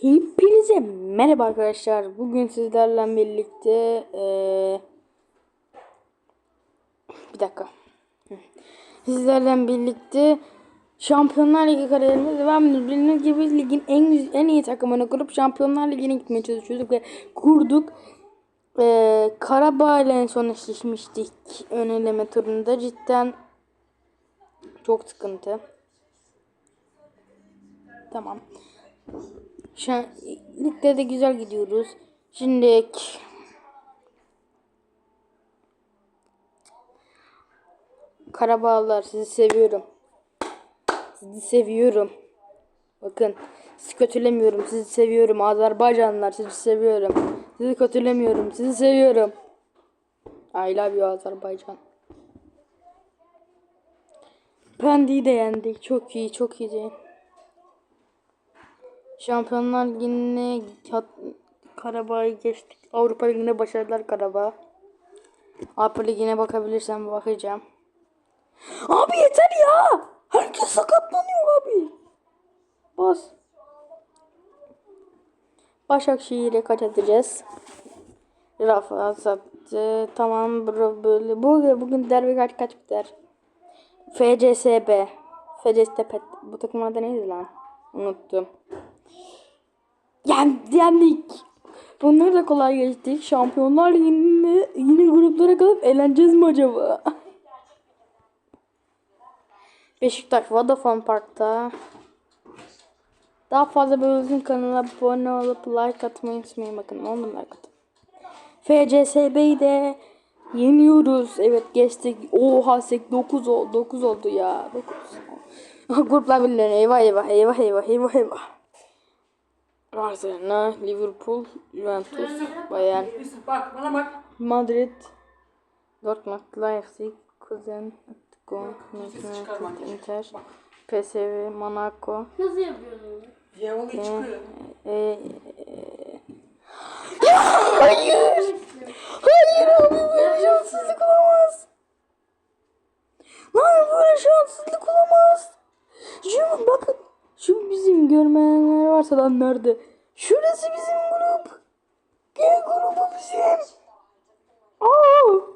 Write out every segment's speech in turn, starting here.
Hepinize merhaba arkadaşlar. Bugün sizlerle birlikte eee, bir dakika. Sizlerle birlikte Şampiyonlar Ligi kariyerine devam ediyoruz. Bildiğiniz gibi ligin en en iyi takımını kurup Şampiyonlar Ligi'ne gitmeye çalışıyorduk ve kurduk. Eee Karabağ ile en son eşleşmiştik ön eleme turunda. Cidden çok sıkıntı. Tamam. Şu an ligde de güzel gidiyoruz. Şimdi Karabağlar sizi seviyorum. Sizi seviyorum. Bakın sizi kötülemiyorum. Sizi seviyorum. Azerbaycanlılar sizi seviyorum. Sizi kötülemiyorum. Sizi seviyorum. I love you Azerbaycan. Pendik'i de yendik. Çok iyi, çok iyi. Şampiyonlar Ligi'ne Karabağ'ı geçtik. Avrupa Ligi'ne başarılar Karabağ. Avrupa Ligi'ne bakabilirsem bakacağım. Abi yeter ya. Herkes sakatlanıyor abi. Bas. Başakşehir'e kaç atacağız? Rafa sattı. Tamam bro böyle. Bu, bugün derbi kaç kaç biter? FCSB. FCSB. Bu takım adı neydi lan? Unuttum. Yen, yendik. Bunları da kolay geçtik. Şampiyonlar Ligi'nde yine gruplara kalıp eğleneceğiz mi acaba? Beşiktaş Vodafone Park'ta. Daha fazla bölümün kanala abone olup like atmayı unutmayın. Bakın onu like atın. FCSB'yi de yeniyoruz. Evet geçtik. Oha 9 oldu. 9 oldu ya. 9. Gruplar birliğine eyvah eyvah eyvah eyvah eyvah eyvah. Barcelona, Liverpool, Juventus, Bayern, bak bana bak. Madrid, Dortmund, Leipzig, Kuzen, Atletico, Inter, PSV, Monaco, Nasıl yapıyorsun? Yavalı çıkıyor. e, Hayır! Hayır abi böyle şanssızlık olamaz. Lan böyle şanssızlık olamaz. Şu bakın. Şu bizim görmeyenler varsa lan nerede? Şurası bizim grup. G grubu bizim. Aa!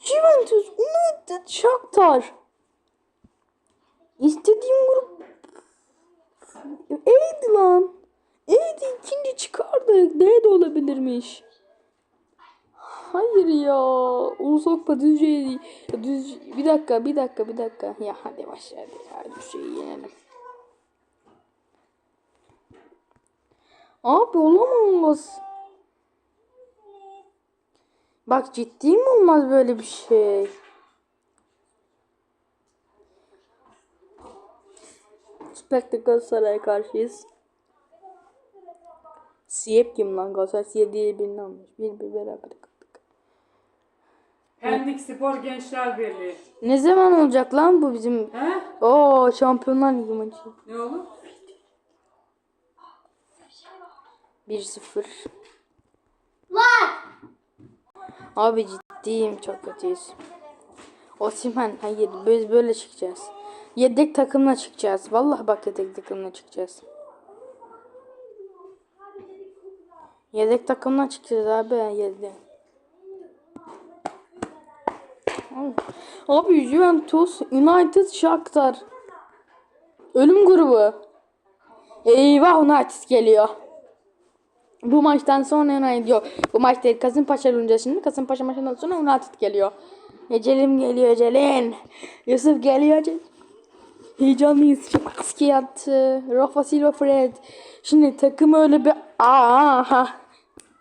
Juventus, United, Shakhtar. İstediğim grup E'ydi lan. E'ydi ikinci çıkardık. D de olabilirmiş. Hayır ya. Ulusokpa Düzce'yi düz bir dakika bir dakika bir dakika. Ya hadi başla hadi ya Düzce'yi yenelim. Abi olamaz. Bak ciddi mi olmaz böyle bir şey? Süper Galatasaray'a karşıyız. Siyep kim lan Galatasaray Siyep diye birini almış. Bir bir beraber kaldık. Pendik Spor Gençler Birliği. Ne zaman olacak lan bu bizim? He? Oo Şampiyonlar Ligi maçı. Ne olur? 1-0. Lan! Abi ciddiyim çok kötüyüz. Osimhen hayır biz böyle çıkacağız. Yedek takımla çıkacağız. Vallahi bak yedek takımla çıkacağız. Yedek takımla çıkacağız abi yedek. Abi Juventus, United, Shakhtar. Ölüm grubu. Eyvah United geliyor. Bu maçtan sonra United yok. Bu maç değil. Kasımpaşa oynayacağız şimdi. Kasımpaşa maçından sonra United geliyor. Ecelim geliyor Ecelin. Yusuf geliyor Ecel. Heyecanlıyız. Maski yattı. Rafa Silva Fred. Şimdi takım öyle bir... Aha.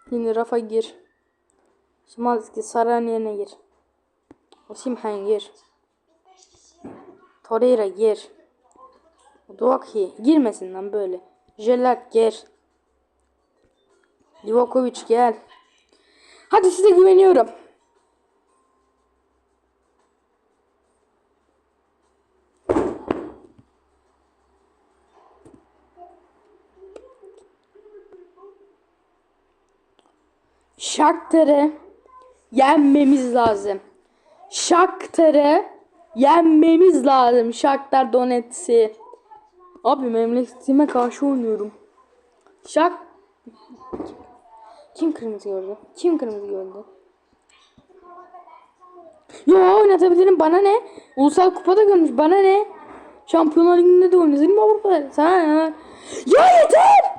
Şimdi Rafa gir. Şimanski Saran yerine gir. Osimhen gir. Torreira gir. Duaki girmesin lan böyle. Jelat gir. Livakovic gel. Hadi size güveniyorum. Shakhtar'ı yenmemiz lazım. Shakhtar'ı yenmemiz lazım. Shakhtar Donetsk'i. Abi memleketime karşı oynuyorum. Şak. Kim kırmızı gördü? Kim kırmızı gördü? Yo oynatabilirim bana ne? Ulusal kupada görmüş bana ne? Şampiyonlar Ligi'nde de oynatırım Avrupa'da. Sana ne? Ya yeter!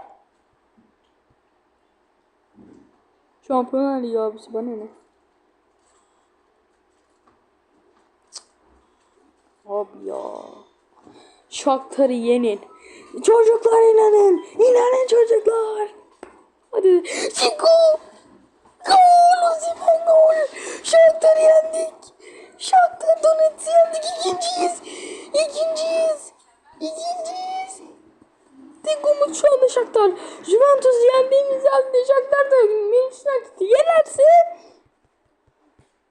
Şampiyonlar Ligi abisi bana ne? Abi ya. Shakhtar'ı yenin. Çocuklar inanın. İnanın çocuklar. Hadi. Çiko. Gol. Osimhen gol. Shakhtar'ı yendik. Shakhtar Donetsk'i yendik. İkinciyiz. İkinciyiz. İkinciyiz. Tek umut şu anda Shakhtar. Juventus'u yendiğimiz halde Shakhtar da Manchester United'ı yenerse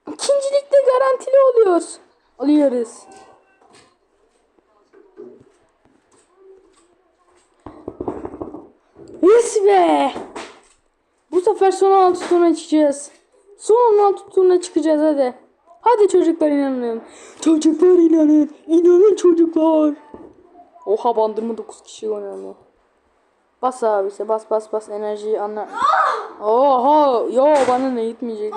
ikincilikte garantili oluyoruz. Alıyoruz. Yes be! Sefer son 16 turuna çıkacağız. Son 16 turuna çıkacağız hadi. Hadi çocuklar inanın. Çocuklar inanın. İnanın çocuklar. Oha bandırma 9 kişi oynanıyor. Bas abisi bas bas bas enerjiyi anla. Oha yo bana ne gitmeyecek.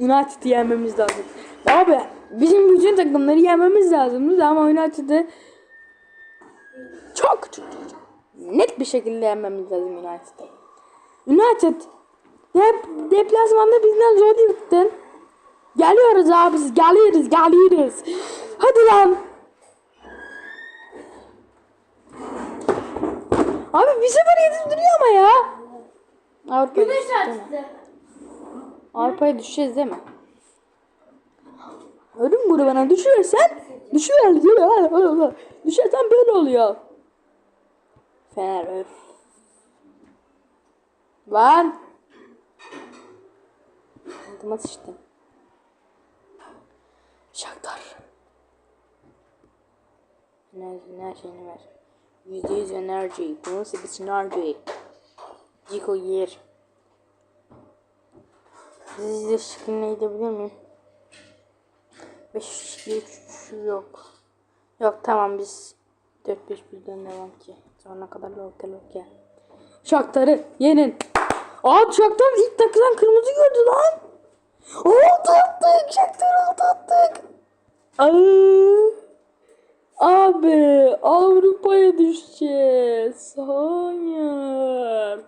United'ı yenmemiz lazım. Abi bizim bütün takımları yenmemiz lazım ama United'ı çok, çok, çok, çok net bir şekilde yenmemiz lazım United'ı. United dep deplasmanda bizden zor yırttın. Geliyoruz abi biz geliyoruz geliyoruz. Hadi lan. Abi bir sefer yetiştiriyor ama ya. Avrupa Güneş açtı. Avrupa'ya düşeceğiz değil mi? Ölüm grubuna düşürsen düşüyoruz. Düşersen böyle oluyor. Fener öf. Lan. Altıma sıçtım. Şaktar. Enerji, enerjini ver. Yüzde yüz enerji. Bu nasıl bir sinerji? Ciko yer. Sizi şıkkına gidebilir miyim? 5 3 yok. Yok tamam biz 4 5 birden devam ki. Sonra kadar loke loke. Şaktar'ı yenin. Abi Şaktar ilk takılan kırmızı gördü lan. Altı attık. Şaktar altı attık. Aa, abi Avrupa'ya düşeceğiz. Hayır.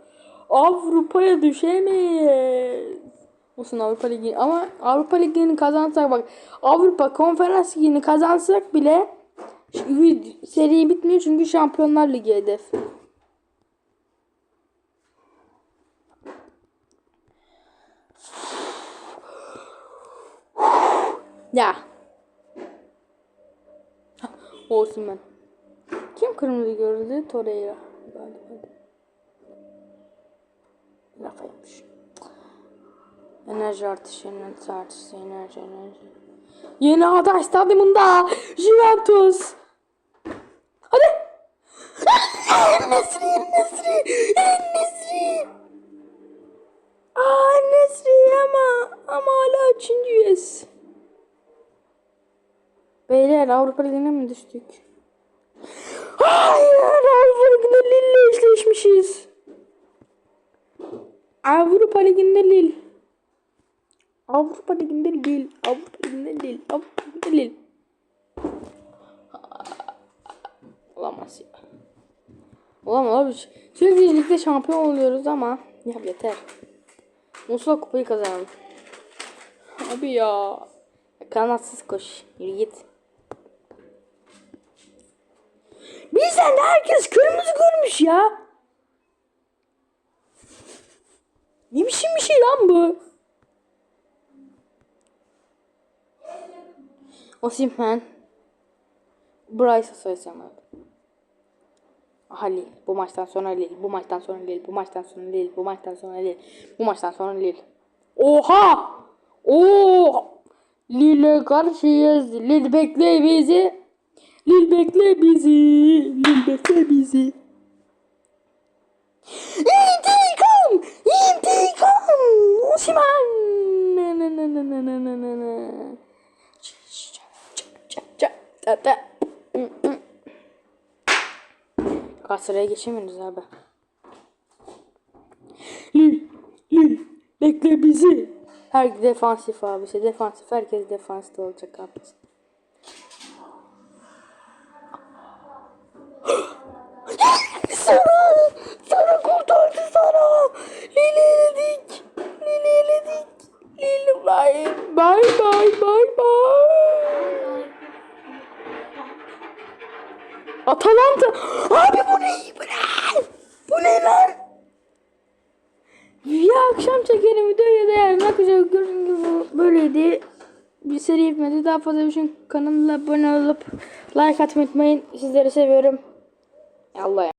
Avrupa'ya düşemeyiz. Olsun Avrupa Ligi ama Avrupa Ligi'ni kazansak bak Avrupa Konferans Ligi'ni kazansak bile seri bitmiyor çünkü Şampiyonlar Ligi hedef. Ya. Olsun ben. Kim kırmızı gördü? Torreira. Hadi hadi. Lafa yapmış. Enerji artışı, enerji artışı, enerji, enerji. Yeni aday stadyumunda Juventus. Hadi. Nesri, Nesri, Nesri. Aa Nesri ama ama hala üçüncüyüz. Beyler Avrupa Ligi'ne mi düştük? Hayır Avrupa Ligi'nde Lille'le eşleşmişiz. Avrupa Ligi'nde Lille. Avrupa Ligi'nde Lille. Avrupa Ligi'nde Lille. Avrupa Ligi'nde Lille. Olamaz ya. Olamaz abi. Sürekli ligde şampiyon oluyoruz ama ya yeter. Musa kupayı kazanalım. Abi ya. Kanatsız koş. Yürü git. Bizden de herkes kırmızı görmüş ya. Ne biçim bir şey lan bu? Osimhen. Bryce söylesem abi. Halil. Bu maçtan sonra Lil. Bu maçtan sonra Lil. Bu maçtan sonra Lil. Bu maçtan sonra Lil. Bu maçtan sonra Lil. Oha! Oha! Lille karşıyız. Lil bekle bizi. Lil bekle bizi. Lil bekle bizi. İntikam! İntikam! Osman! Hatta. Galatasaray'a geçemiyoruz abi. Lil, Lil, bekle bizi. Her defansif abi. İşte defansif herkes defansta olacak abi. Sana, sana kurtardı sana. Lili eledik. Lili eledik. Lili bye bye bye bye bye. Atalanta. Abi bu ne? Bu ne? Bu ne lan? Ya akşam çekerim videoyu da yarın akşam gördüğün gibi böyleydi. Bir seri bitmedi. Daha fazla için kanalına abone olup like atmayı unutmayın. Sizleri seviyorum. Allah ya.